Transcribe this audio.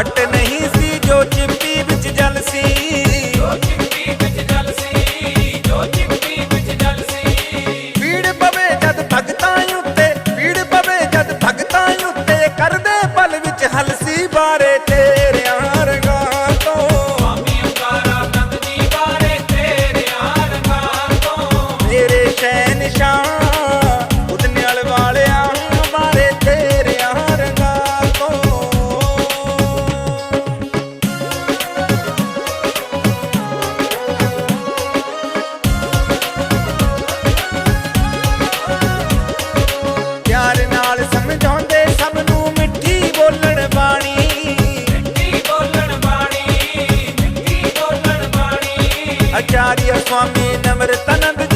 ਹਟ ਨਹੀਂ ਸੀ ਜੋ ਚਿੱਪੀ ਵਿੱਚ ਜਲ ਸੀ। ਜੋ ਪੀੜ ਪਵੇ ਜਦ ਭਗਤਾਂ ਉੱਤੇ ਪੀੜ ਪਵੇ ਜਦ ਭਗਤਾਂ ਉੱਤੇ ਕਰਦੇ ਪਲ ਵਿੱਚ ਹਲਸੀ ਬਾਰੇ ਤੇਰੇ ਰੰਗਾਂ ਮੇਰੇ ਸ਼ੈ ਨਿਸ਼ਾਨ Acharya Swami Namritanand